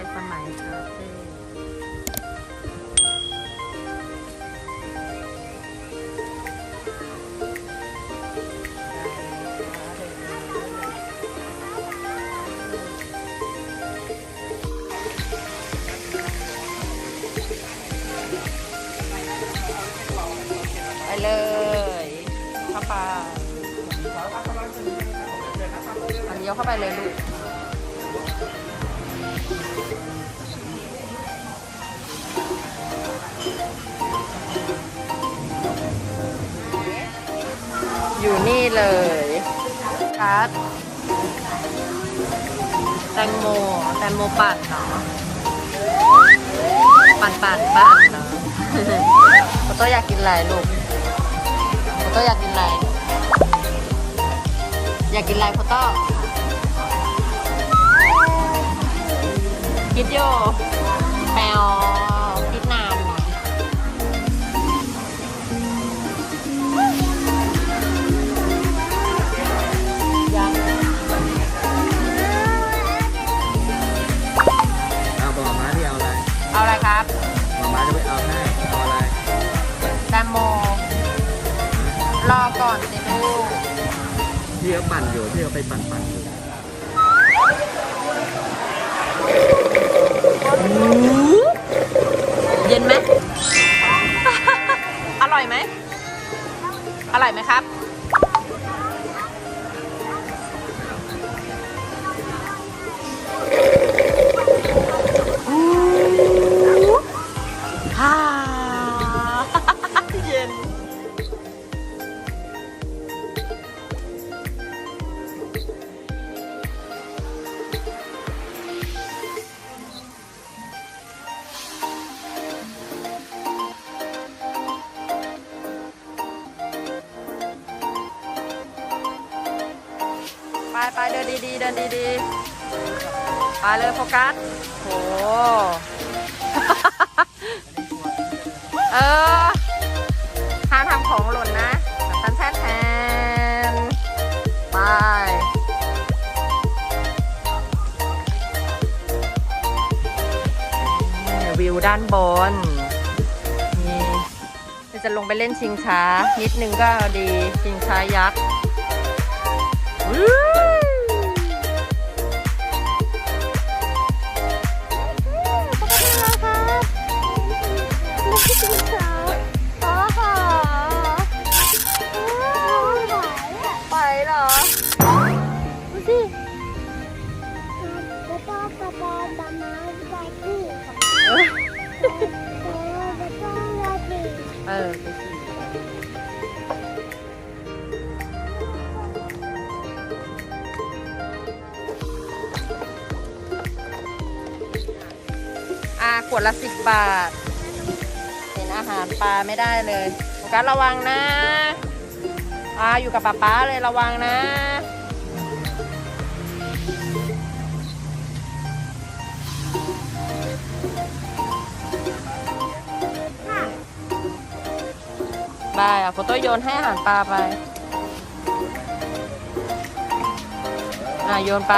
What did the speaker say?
ยสมัยคาเฟ่ไปเลยเข้าไปอันเดียวเข้าไปเลยลูก อยู่นี่เลยการ์ดแตงโม แตงโมปั่นเนาะปั่นปั่นปั่นเนาะโฟโต้อยากกินอะไรลูกโฟโต้อยากกินอะไร อยากกินอะไรโฟโต้คิดอยู่ เขาปั่นอยู่ที่เขาไปปั่นปั่นอยู่เย็นไหม อร่อยไหม อร่อยไหมครับ ฮ่า เย็น ไปไปเดินดีๆเดินดีๆไปเลยโฟกัสโหเออห้ามทำของหล่นนะทันแทนแทนไปวิวด้านบนนี่จะลงไปเล่นชิงช้า นิดนึงก็ดีชิงช้ายักษ์ ออไปสิอ่าขวดละสิบบาท เห็นอาหารปลาไม่ได้เลยโฟกัสระวังนะอ่าอยู่กับป๊าป๊าเลยระวังนะ ได้อะโฟโต้โยนให้อาหารปลาไป อะโยนไป